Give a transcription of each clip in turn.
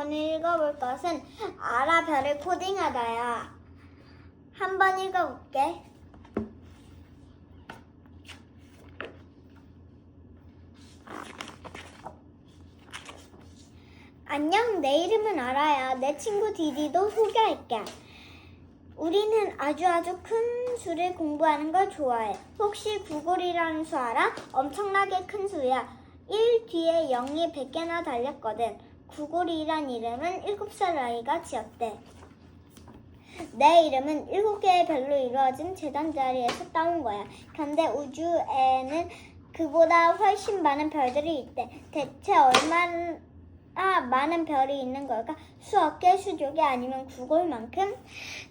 오늘 읽어볼 것은 아라 별을 코딩하다야. 한번 읽어볼게. 안녕, 내 이름은 아라야. 내 친구 디디도 소개할게. 우리는 아주 아주 큰 수를 공부하는 걸 좋아해. 혹시 구글이라는 수 알아? 엄청나게 큰 수야. 1 뒤에 0이 100개나 달렸거든. 구글이란 이름은 7살 아이가 지었대. 내 이름은 7개의 별로 이루어진 재단 자리에서 따온 거야. 근데 우주에는 그보다 훨씬 많은 별들이 있대. 대체 얼마나 많은 별이 있는 걸까? 수억 개, 수조 개 아니면 구글만큼?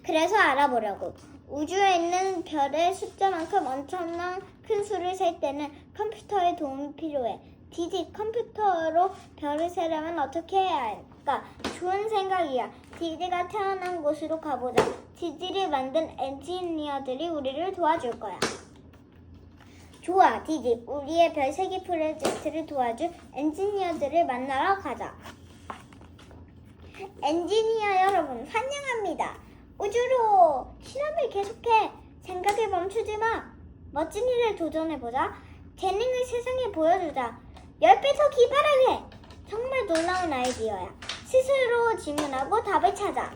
그래서 알아보려고. 우주에 있는 별의 숫자만큼 엄청난 큰 수를 셀 때는 컴퓨터의 도움이 필요해. 디디 컴퓨터로 별을 세려면 어떻게 해야 할까? 좋은 생각이야. 디디가 태어난 곳으로 가보자. 디디를 만든 엔지니어들이 우리를 도와줄 거야. 좋아, 디디. 우리의 별 세기 프로젝트를 도와줄 엔지니어들을 만나러 가자. 엔지니어 여러분, 환영합니다. 우주로 실험을 계속해. 생각을 멈추지 마. 멋진 일을 도전해보자. 재능을 세상에 보여주자. 10배 더 기발하게. 정말 놀라운 아이디어야. 스스로 질문하고 답을 찾아.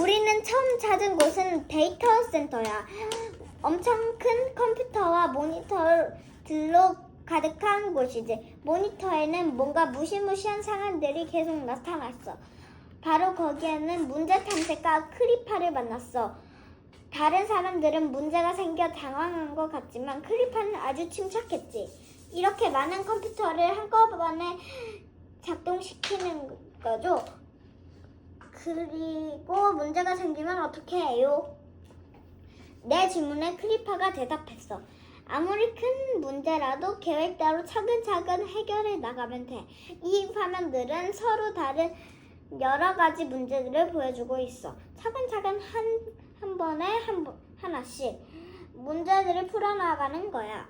우리는 처음 찾은 곳은 데이터 센터야. 엄청 큰 컴퓨터와 모니터들로 가득한 곳이지. 모니터에는 뭔가 무시무시한 상황들이 계속 나타났어. 바로 거기에는 문제 탐색가 크리파를 만났어. 다른 사람들은 문제가 생겨 당황한 것 같지만 크리파는 아주 침착했지. 이렇게 많은 컴퓨터를 한꺼번에 작동시키는 거죠. 그리고 문제가 생기면 어떻게 해요? 내 질문에 크리파가 대답했어. 아무리 큰 문제라도 계획대로 차근차근 해결해 나가면 돼. 이 화면들은 서로 다른 여러 가지 문제들을 보여주고 있어. 차근차근 한, 한 번에 한, 번- 하나씩 문제들을 풀어나가는 거야.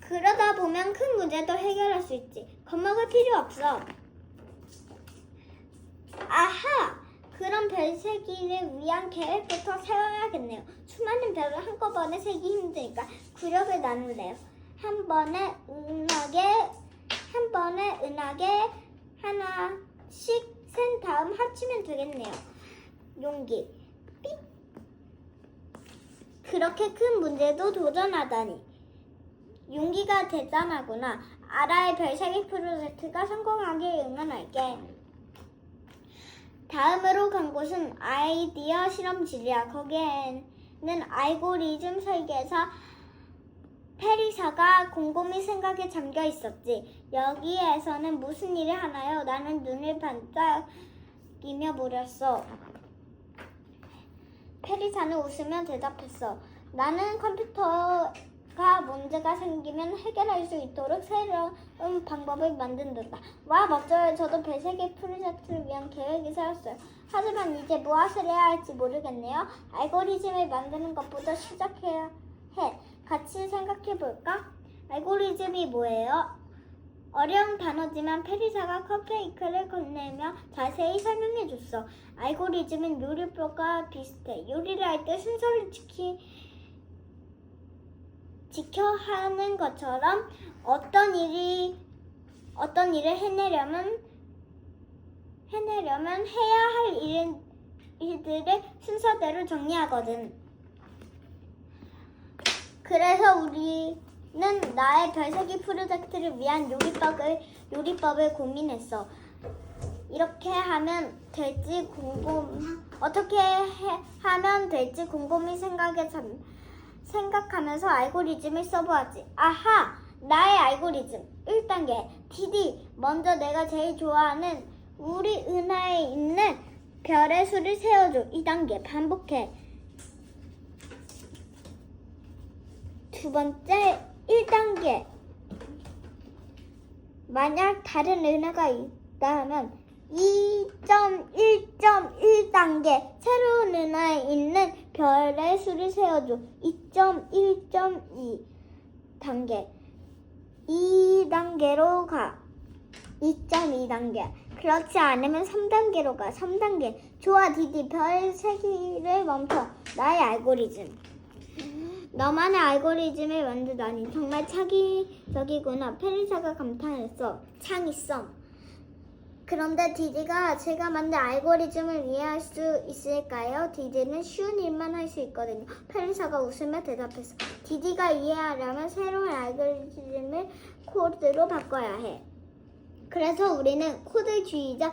그러다 보면 큰 문제도 해결할 수 있지. 겁먹을 필요 없어. 아하! 그럼 별 세기를 위한 계획부터 세워야겠네요. 수많은 별을 한꺼번에 세기 힘드니까 구력을 나눌래요. 한 번에 은하게, 한 번에 은하게 하나씩 센 다음 합치면 되겠네요. 용기. 삑! 그렇게 큰 문제도 도전하다니. 용기가 대단하구나. 아라의 별세기 프로젝트가 성공하길 응원할게. 다음으로 간 곳은 아이디어 실험실이야. 거기에는 알고리즘 설계사 페리사가 곰곰이 생각에 잠겨 있었지. 여기에서는 무슨 일을 하나요? 나는 눈을 반짝이며 물었어. 페리사는 웃으며 대답했어. 나는 컴퓨터가 문제가 생기면 해결할 수 있도록 새로운 방법을 만든다. 와 멋져요. 저도 배세계 프로젝트를 위한 계획이 세웠어요. 하지만 이제 무엇을 해야 할지 모르겠네요. 알고리즘을 만드는 것부터 시작해야 해. 같이 생각해 볼까? 알고리즘이 뭐예요? 어려운 단어지만 페리사가 컵케이크를 건네며 자세히 설명해 줬어. 알고리즘은 요리법과 비슷해. 요리를 할 때 순서를 지키, 지켜 하는 것처럼 어떤 일이, 어떤 일을 해내려면, 해내려면 해야 할 일, 일들을 순서대로 정리하거든. 그래서 우리 는 나의 별세기 프로젝트를 위한 요리법을 요리법을 고민했어. 이렇게 하면 될지 궁금 어떻게 해, 하면 될지 곰곰이 생각에 잠, 생각하면서 알고리즘을 써보았지. 아하! 나의 알고리즘 1단계 DD 먼저 내가 제일 좋아하는 우리 은하에 있는 별의 수를 세워줘 2단계 반복해 두 번째 1단계 만약 다른 은하가 있다 하면 2.1.1단계 새로운 은하에 있는 별의 수를 세워줘 2.1.2 단계 2단계로 가 2.2단계. 그렇지 않으면 3단계로 가. 3단계. 좋아, 디디. 별 세기를 멈춰. 나의 알고리즘. 너만의 알고리즘을 만들다니 정말 창의적이구나. 페리사가 감탄했어. 창의성. 그런데 디디가 제가 만든 알고리즘을 이해할 수 있을까요? 디디는 쉬운 일만 할 수 있거든요. 페리사가 웃으며 대답했어. 디디가 이해하려면 새로운 알고리즘을 코드로 바꿔야 해. 그래서 우리는 코드주의자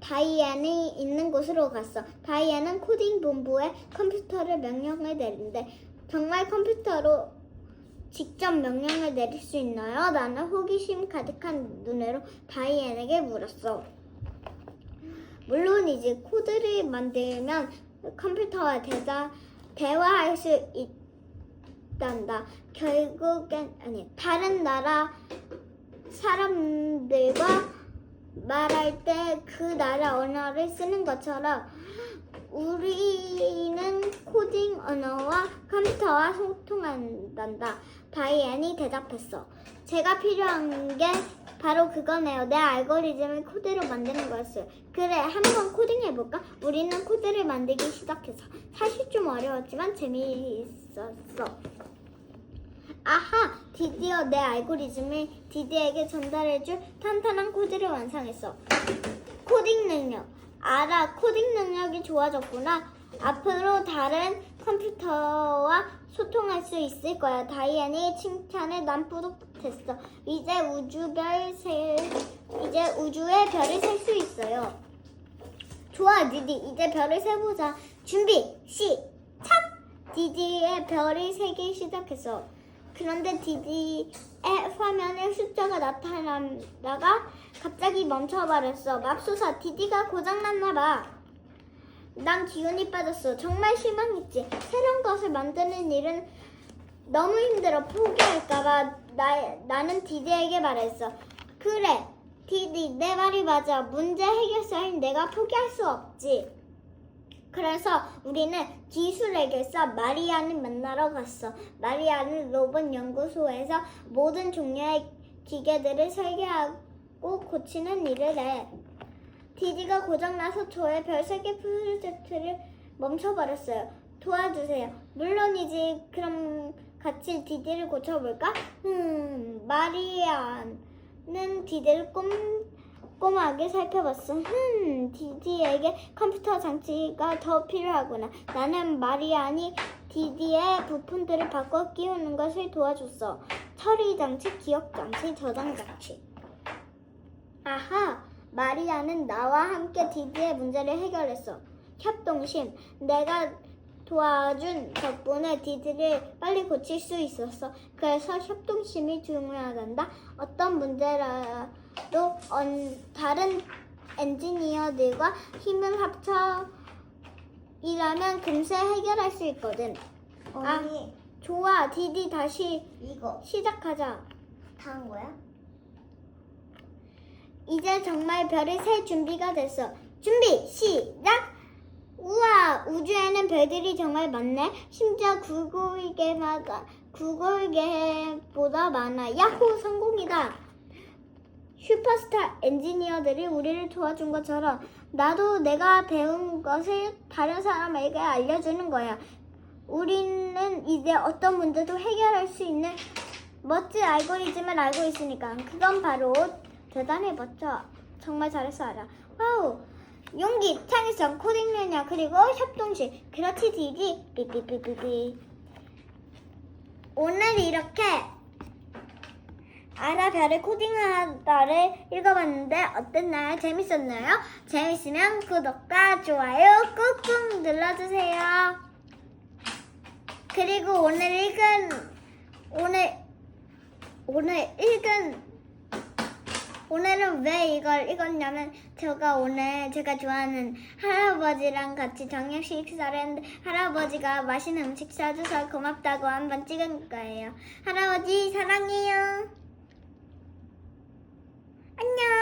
다이앤이 있는 곳으로 갔어. 다이앤은 코딩 본부에 컴퓨터를 명령을 내린대. 정말 컴퓨터로 직접 명령을 내릴 수 있나요? 나는 호기심 가득한 눈으로 다이앤에게 물었어. 물론이지 코드를 만들면 컴퓨터와 대자, 대화할 수 있단다. 결국엔 아니 다른 나라 사람들과 말할 때 그 나라 언어를 쓰는 것처럼 우리는 언어와 컴퓨터와 소통한단다. 다이앤이 대답했어. 제가 필요한 게 바로 그거네요. 내 알고리즘을 코드로 만드는 거였어요. 그래, 한번 코딩해볼까? 우리는 코드를 만들기 시작했어. 사실 좀 어려웠지만 재미있었어. 아하! 드디어 내 알고리즘을 디디에게 전달해줄 탄탄한 코드를 완성했어. 코딩 능력. 알아, 코딩 능력이 좋아졌구나. 앞으로 다른 컴퓨터와 소통할 수 있을 거야. 다이앤이 칭찬에 난 뿌듯했어. 이제 우주별 세, 이제 우주의 별을 셀 수 있어요. 좋아, 디디. 이제 별을 세보자. 준비, 시작! 디디의 별이 세기 시작했어. 그런데 디디의 화면에 숫자가 나타나다가 갑자기 멈춰버렸어. 맙소사, 디디가 고장났나봐. 난 기운이 빠졌어. 정말 실망했지. 새로운 것을 만드는 일은 너무 힘들어. 포기할까봐 나, 나는 디디에게 말했어. 그래, 디디, 내 말이 맞아. 문제 해결사인 내가 포기할 수 없지. 그래서 우리는 기술에게서 마리아를 만나러 갔어. 마리아는 로봇 연구소에서 모든 종류의 기계들을 설계하고 고치는 일을 해. 디디가 고장나서 저의 별세계 프로젝트를 멈춰버렸어요. 도와주세요. 물론이지. 그럼 같이 디디를 고쳐볼까? 음, 마리아는 디디를 꼼꼼하게 살펴봤어. 흠, 디디에게 컴퓨터 장치가 더 필요하구나. 나는 마리안이 디디의 부품들을 바꿔 끼우는 것을 도와줬어. 처리 장치, 기억 장치, 저장 장치. 아하, 마리아는 나와 함께 디디의 문제를 해결했어. 협동심, 내가 도와준 덕분에 디디를 빨리 고칠 수 있었어. 그래서 협동심이 중요하단다. 어떤 문제라도 언- 다른 엔지니어들과 힘을 합쳐 일하면 금세 해결할 수 있거든. 언니 좋아, 디디 다시 이거 시작하자. 다 한 거야? 이제 정말 별을 셀 준비가 됐어. 준비 시작. 우와 우주에는 별들이 정말 많네. 심지어 구글개마다 구글개보다 많아. 야호 성공이다. 슈퍼스타 엔지니어들이 우리를 도와준 것처럼 나도 내가 배운 것을 다른 사람에게 알려주는 거야. 우리는 이제 어떤 문제도 해결할 수 있는 멋진 알고리즘을 알고 있으니까 그건 바로 대단히 멋져. 정말 잘했어 알아. 와우. 용기, 창의성, 코딩 능력 그리고 협동심. 그렇지 디디. 삐삐삐삐삐. 오늘 이렇게 아라별의 코딩하다를 읽어봤는데 어땠나요? 재밌었나요? 재밌으면 구독과 좋아요 꾹꾹 눌러주세요. 그리고 오늘 읽은 오늘 오늘 읽은 오늘은 왜 이걸 읽었냐면 제가 오늘 제가 좋아하는 할아버지랑 같이 저녁 식사를 했는데 할아버지가 맛있는 음식 사줘서 고맙다고 한번 찍은 거예요. 할아버지 사랑해요. 안녕.